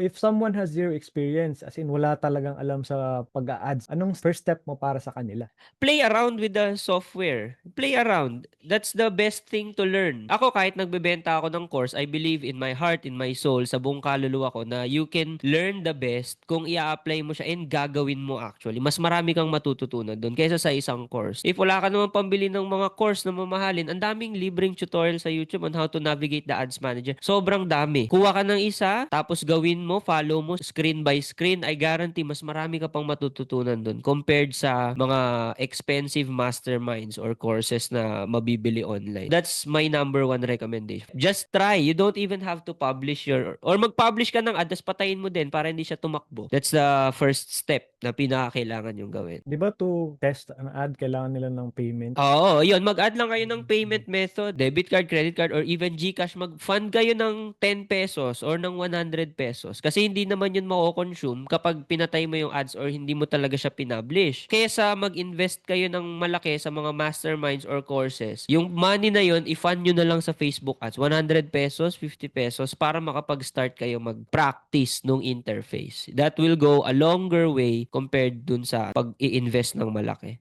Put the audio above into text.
If someone has zero experience, as in wala talagang alam sa pag-a-ads, anong first step mo para sa kanila? Play around with the software. Play around. That's the best thing to learn. Ako kahit nagbebenta ako ng course, I believe in my heart, in my soul, sa buong kaluluwa ko na you can learn the best kung i-apply mo siya and gagawin mo actually. Mas marami kang matututunan doon kaysa sa isang course. If wala ka naman pambili ng mga course na mamahalin, ang daming libreng tutorial sa YouTube on how to navigate the ads manager. Sobrang dami. Kuha ka ng isa, tapos gawin follow mo, screen by screen, I guarantee mas marami ka pang matututunan doon compared sa mga expensive masterminds or courses na mabibili online. That's my number one recommendation. Just try. You don't even have to publish your or mag-publish ka ng ad, tapos patayin mo din para hindi siya tumakbo. That's the first step na pinakakailangan yung gawin. Di ba to test an ad, kailangan nila ng payment? Oo, yun. Mag-add lang kayo ng payment method, debit card, credit card, or even GCash. Mag-fund kayo ng 10 pesos or ng 100 pesos. Kasi hindi naman yun mako-consume kapag pinatay mo yung ads or hindi mo talaga siya pinablish. Kesa mag-invest kayo ng malaki sa mga masterminds or courses, yung money na yun, i-fund nyo na lang sa Facebook ads. 100 pesos, 50 pesos para makapag-start kayo mag-practice nung interface. That will go a longer way compared dun sa pag-i-invest ng malaki.